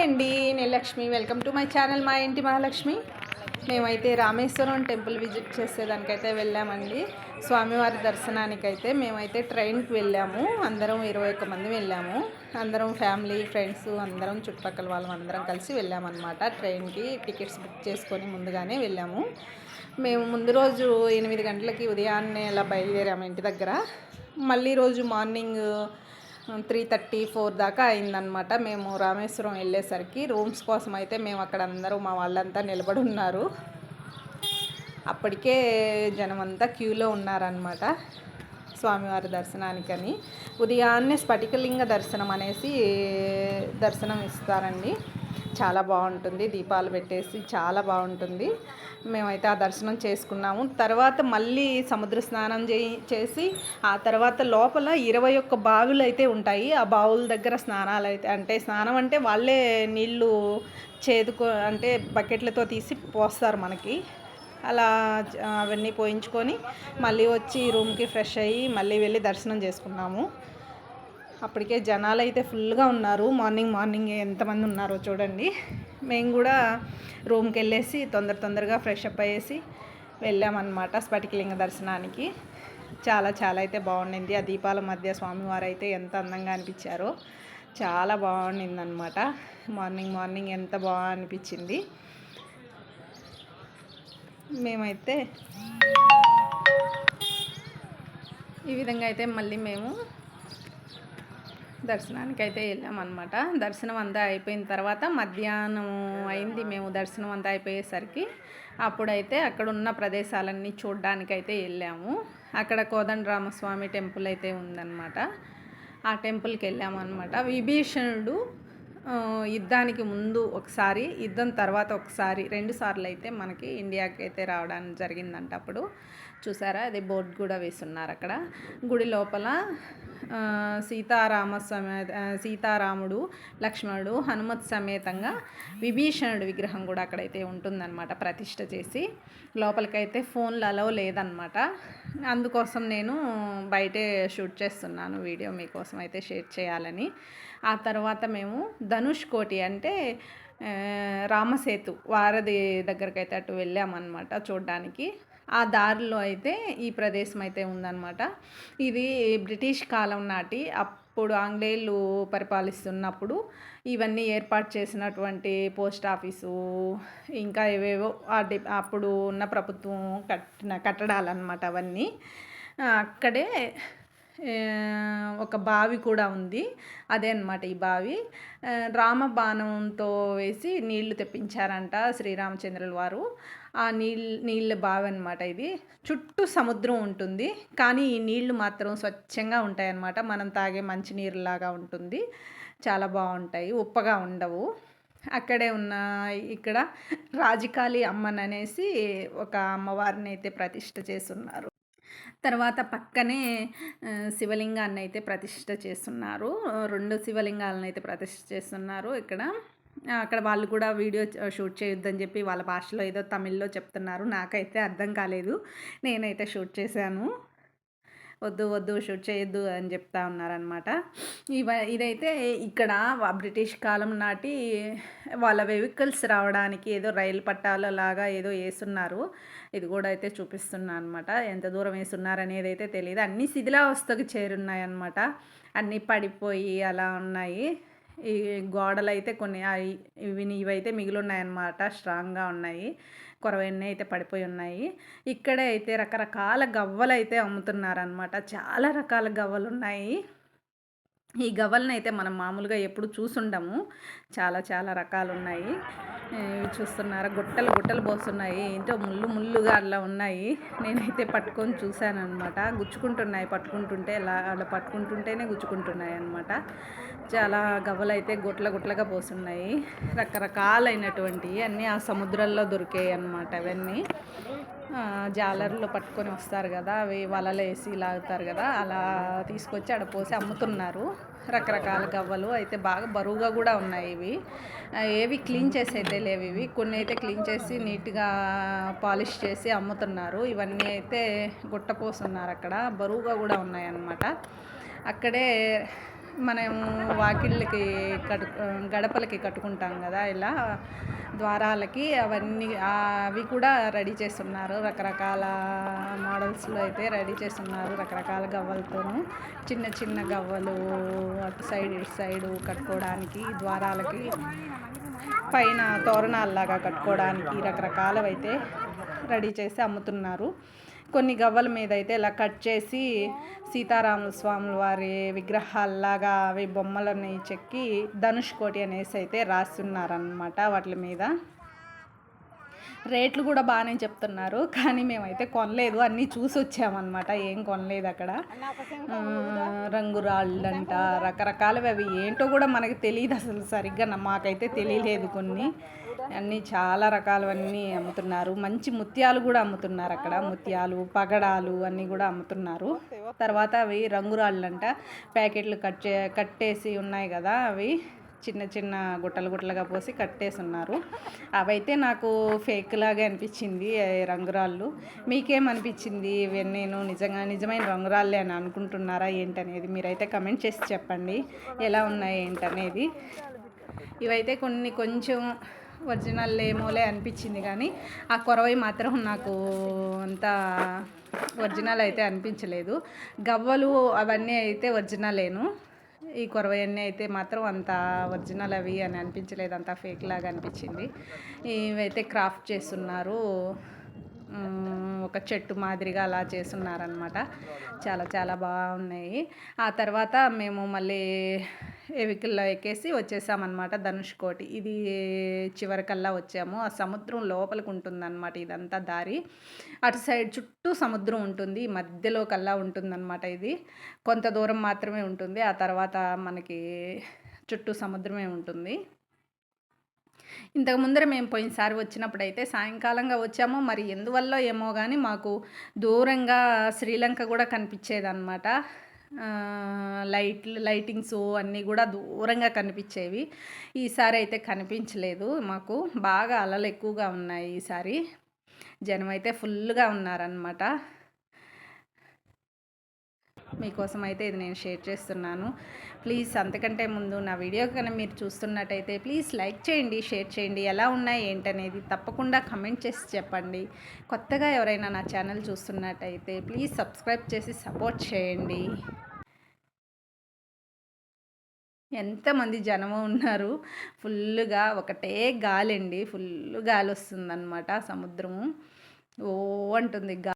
Hi అండి నేను Lakshmi. Welcome to my channel మా ఇంటి మహాలక్ష్మి. మేమైతే రామేశ్వరం టెంపుల్ విజిట్ చేసేదానికైతే వెళ్ళామండి. స్వామివారి దర్శనానికైతే మేమైతే ట్రైన్కి వెళ్ళాము. అందరం ఇరవై ఒక్క మంది వెళ్ళాము. అందరం ఫ్యామిలీ ఫ్రెండ్స్ అందరం చుట్టుపక్కల వాళ్ళం అందరం కలిసి వెళ్ళామన్నమాట. ట్రైన్కి టికెట్స్ బుక్ చేసుకొని ముందుగానే వెళ్ళాము. మేము ముందు రోజు ఎనిమిది గంటలకి ఉదయాన్నే అలా బయలుదేరాము ఇంటి దగ్గర. మళ్ళీ రోజు మార్నింగ్ త్రీ థర్టీ ఫోర్ దాకా అయిందనమాట మేము రామేశ్వరం వెళ్ళేసరికి రూమ్స్ కోసం అయితే మేము అక్కడ అందరూ మా వాళ్ళంతా నిలబడి ఉన్నారు. అప్పటికే జనం అంతా క్యూలో ఉన్నారనమాట స్వామివారి దర్శనానికని. ఉదయాన్నే స్ఫటికలింగ దర్శనం అనేసి దర్శనం ఇస్తారండి. చాలా బాగుంటుంది. దీపాలు పెట్టేసి చాలా బాగుంటుంది. మేమైతే ఆ దర్శనం చేసుకున్నాము. తర్వాత మళ్ళీ సముద్ర స్నానం చే చేసి ఆ తర్వాత లోపల ఇరవై ఒక్క బావులు అయితే ఉంటాయి. ఆ బావుల దగ్గర స్నానాలు అయితే అంటే స్నానం అంటే వాళ్ళే నీళ్ళు చేదుకో అంటే బకెట్లతో తీసి పోస్తారు మనకి. అలా అవన్నీ పోయించుకొని మళ్ళీ వచ్చి రూమ్కి ఫ్రెష్ అయ్యి మళ్ళీ వెళ్ళి దర్శనం చేసుకున్నాము. అప్పటికే జనాలు అయితే ఫుల్గా ఉన్నారు. మార్నింగ్ మార్నింగ్ ఎంతమంది ఉన్నారో చూడండి. మేము కూడా రూమ్కి వెళ్ళేసి తొందర తొందరగా ఫ్రెష్ అప్ అయ్యేసి వెళ్ళామన్నమాట స్ఫటికలింగ దర్శనానికి. చాలా చాలా అయితే బాగుండింది. ఆ దీపాల మధ్య స్వామివారు అయితే ఎంత అందంగా అనిపించారో చాలా బాగుండింది అనమాట మార్నింగ్ మార్నింగ్ ఎంత బాగా అనిపించింది. మేమైతే ఈ విధంగా అయితే మళ్ళీ మేము దర్శనానికి అయితే వెళ్ళామన్నమాట. దర్శనం అంతా అయిపోయిన తర్వాత మధ్యాహ్నం అయింది మేము దర్శనం అంతా అయిపోయేసరికి. అప్పుడైతే అక్కడ ఉన్న ప్రదేశాలన్నీ చూడడానికి అయితే వెళ్ళాము. అక్కడ కోదండరామస్వామి టెంపుల్ అయితే ఉందన్నమాట. ఆ టెంపుల్కి వెళ్ళామన్నమాట. విభీషణుడు యుద్ధానికి ముందు ఒకసారి యుద్ధం తర్వాత ఒకసారి రెండు సార్లు అయితే మనకి ఇండియాకి అయితే రావడానికి జరిగిందంట అప్పుడు. చూసారా? అది బోర్డు కూడా వేస్తున్నారు అక్కడ. గుడి లోపల సీతారామ సమేత సీతారాముడు లక్ష్మణుడు హనుమత్ సమేతంగా విభీషణుడు విగ్రహం కూడా అక్కడైతే ఉంటుందన్నమాట ప్రతిష్ట చేసి. లోపలికైతే ఫోన్లు అలవ్ లేదనమాట అందుకోసం నేను బయటే షూట్ చేస్తున్నాను వీడియో మీకోసం అయితే షేర్ చేయాలని. ఆ తర్వాత మేము ధనుష్ కోటి అంటే రామసేతు వారధి దగ్గరకైతే అటు వెళ్ళామన్నమాట చూడడానికి. ఆ దారిలో అయితే ఈ ప్రదేశం అయితే ఉందన్నమాట. ఇది బ్రిటిష్ కాలం నాటి అప్పుడు ఆంగ్లేయులు పరిపాలిస్తున్నప్పుడు ఇవన్నీ ఏర్పాటు చేసినటువంటి పోస్ట్ ఆఫీసు ఇంకా ఏవేవో అప్పుడు ఉన్న ప్రభుత్వం కట్టిన కట్టడాలన్నమాట అవన్నీ. అక్కడే ఒక బావి కూడా ఉంది. అదే అనమాట ఈ బావి. రామ బాణంతో వేసి నీళ్ళు తెప్పించారంట శ్రీరామచంద్రుల వారు. ఆ నీళ్ళు నీళ్ళ బావి అనమాట ఇది. చుట్టూ సముద్రం ఉంటుంది. కానీ ఈ నీళ్ళు మాత్రం స్వచ్ఛంగా ఉంటాయి అన్నమాట మనం తాగే మంచినీరులాగా ఉంటుంది. చాలా బాగుంటాయి. ఉప్పగా ఉండవు. అక్కడే ఉన్న ఇక్కడ రాజకాళి అమ్మన్ అనేసి ఒక అమ్మవారిని అయితే ప్రతిష్ట చేస్తున్నారు. తర్వాత పక్కనే శివలింగాన్ని అయితే ప్రతిష్ట చేస్తున్నారు. రెండు శివలింగాలను అయితే ప్రతిష్ట చేస్తున్నారు ఇక్కడ. అక్కడ వాళ్ళు కూడా వీడియో షూట్ చేయొద్దని చెప్పి వాళ్ళ భాషలో ఏదో తమిళ్ళో చెప్తున్నారు. నాకైతే అర్థం కాలేదు. నేనైతే షూట్ చేశాను. వద్దు వద్దు షూట్ చేయొద్దు అని చెప్తా ఉన్నారనమాట ఇవ ఇదైతే ఇక్కడ బ్రిటిష్ కాలం నాటి వాళ్ళ వెహికల్స్ రావడానికి ఏదో రైలు పట్టాల లాగా ఏదో వేస్తున్నారు ఇది కూడా అయితే చూపిస్తున్నా అనమాట ఎంత దూరం వేస్తున్నారు అనేది అయితే తెలియదు అన్ని శిథిలావస్థకు చేరున్నాయి అనమాట అన్నీ పడిపోయి అలా ఉన్నాయి. ఈ గోడలు అయితే కొన్ని ఇవి ఇవైతే మిగిలి ఉన్నాయన్నమాట స్ట్రాంగ్గా ఉన్నాయి కొరవన్నీ అయితే పడిపోయి ఉన్నాయి. ఇక్కడే అయితే రకరకాల గవ్వలు అయితే అమ్ముతున్నారనమాట చాలా రకాల గవ్వలు ఉన్నాయి ఈ గవ్వలను అయితే మనం మామూలుగా ఎప్పుడు చూసుండము. చాలా చాలా రకాలు ఉన్నాయి చూస్తున్నారా? గుట్టలు గుట్టలు పోస్తున్నాయి. ఏంటో ముళ్ళు ముళ్ళుగా అలా ఉన్నాయి. నేనైతే పట్టుకొని చూశాను అనమాట గుచ్చుకుంటున్నాయి పట్టుకుంటుంటే ఇలా అలా పట్టుకుంటుంటేనే గుచ్చుకుంటున్నాయి అనమాట చాలా గవ్వలు అయితే గుట్ల గుట్లగా పోస్తున్నాయి. రకరకాలైనటువంటి అన్నీ ఆ సముద్రంలో దొరికాయి అన్నమాట అవన్నీ. జాలర్లు పట్టుకొని వస్తారు కదా అవి వలలు వేసి లాగుతారు కదా అలా తీసుకొచ్చి ఆడ పోసి అమ్ముతున్నారు. రకరకాల గవ్వలు అయితే బాగా బరువుగా కూడా ఉన్నాయి ఇవి. ఏవి క్లీన్ చేసి అయితే లేవు ఇవి. కొన్ని అయితే క్లీన్ చేసి నీట్గా పాలిష్ చేసి అమ్ముతున్నారు. ఇవన్నీ అయితే గుట్టపోస్తున్నారు అక్కడ. బరువుగా కూడా ఉన్నాయన్నమాట. అక్కడే మనం వాకిళ్ళకి కట్టు గడపలకి కట్టుకుంటాం కదా ఇలా ద్వారాలకి అవన్నీ అవి కూడా రెడీ చేస్తున్నారు. రకరకాల మోడల్స్లో అయితే రెడీ చేస్తున్నారు రకరకాల గవ్వలతోనూ. చిన్న చిన్న గవ్వలు అటు సైడ్ ఇటు సైడు కట్టుకోవడానికి ద్వారాలకి పైన తోరణాల్లాగా కట్టుకోవడానికి రకరకాలవైతే రెడీ చేసి అమ్ముతున్నారు. కొన్ని గవ్వల మీద అయితే ఇలా కట్ చేసి సీతారాముల స్వాముల వారి విగ్రహాల్లాగా అవి బొమ్మలని చెక్కి ధనుష్ కోటి అనేసి అయితే రాస్తున్నారనమాట వాటి మీద. రేట్లు కూడా బాగానే చెప్తున్నారు కానీ మేమైతే కొనలేదు. అన్నీ చూసి వచ్చామన్నమాట. ఏం కొనలేదు అక్కడ. రంగురాళ్ళంట రకరకాలవి అవి ఏంటో కూడా మనకి తెలియదు అసలు సరిగ్గా. మాకైతే తెలియలేదు కొన్ని. అన్నీ చాలా రకాలవన్నీ అమ్ముతున్నారు. మంచి ముత్యాలు కూడా అమ్ముతున్నారు అక్కడ. ముత్యాలు పగడాలు అన్నీ కూడా అమ్ముతున్నారు. తర్వాత అవి రంగురాళ్ళంట. ప్యాకెట్లు కట్ చే కట్టేసి ఉన్నాయి కదా అవి. చిన్న చిన్న గుట్టలు గుట్టలుగా పోసి కట్టేసి ఉన్నారు అవైతే నాకు ఫేక్ లాగా అనిపించింది రంగురాళ్ళు. మీకేమనిపించింది నేను నిజంగా నిజమైన రంగురాళ్ళే అని అనుకుంటున్నారా ఏంటనేది మీరైతే కమెంట్ చేసి చెప్పండి. ఎలా ఉన్నాయి ఏంటనేది. ఇవైతే కొన్ని కొంచెం ఒరిజినల్ ఏమోలే అనిపించింది కానీ ఆ కొరవై మాత్రం నాకు అంత ఒరిజినల్ అయితే అనిపించలేదు. గవ్వలు అవన్నీ అయితే ఒరిజినలేను. ఈ కొరవయన్నీ అయితే మాత్రం అంత ఒరిజినల్ అవి అని అనిపించలేదు. అంత ఫేక్ లాగా అనిపించింది. ఇవైతే క్రాఫ్ట్ చేస్తున్నారు. ఒక చెట్టు మాదిరిగా అలా చేస్తున్నారనమాట చాలా చాలా బాగున్నాయి. ఆ తర్వాత మేము మళ్ళీ వెహికల్లో ఎక్కేసి వచ్చేసామన్నమాట ధనుష్కోటి ఇది చివరికల్లా వచ్చాము. ఆ సముద్రం లోపలికి ఉంటుందన్నమాట ఇదంతా దారి. అటు సైడ్ చుట్టూ సముద్రం ఉంటుంది. మధ్యలో కల్లా ఉంటుందన్నమాట ఇది. కొంత దూరం మాత్రమే ఉంటుంది. ఆ తర్వాత మనకి చుట్టూ సముద్రమే ఉంటుంది. ఇంతకు ముందర మేము పోయినసారి వచ్చినప్పుడు అయితే సాయంకాలంగా వచ్చాము. మరి ఎందువల్ల ఏమో కానీ మాకు దూరంగా శ్రీలంక కూడా కనిపించేదన్నమాట. లైట్ లైటింగ్స్ అన్నీ కూడా దూరంగా కనిపించేవి. ఈసారి అయితే కనిపించలేదు మాకు. బాగా అలలు ఎక్కువగా ఉన్నాయి ఈసారి జనం అయితే ఫుల్గా ఉన్నారనమాట మీకోసం అయితే ఇది నేను షేర్ చేస్తున్నాను. ప్లీజ్ అంతకంటే ముందు నా వీడియో కనుక మీరు చూస్తున్నట్టయితే ప్లీజ్ లైక్ చేయండి షేర్ చేయండి. ఎలా ఉన్నాయి ఏంటనేది తప్పకుండా కమెంట్ చేసి చెప్పండి. కొత్తగా ఎవరైనా నా ఛానల్ చూస్తున్నట్టయితే ప్లీజ్ సబ్స్క్రైబ్ చేసి సపోర్ట్ చేయండి. ఎంతమంది జనము ఉన్నారు? ఫుల్గా ఒకటే గాలి అండి ఫుల్ గాలి వస్తుందన్నమాట సముద్రము. ఓ అంటుంది గా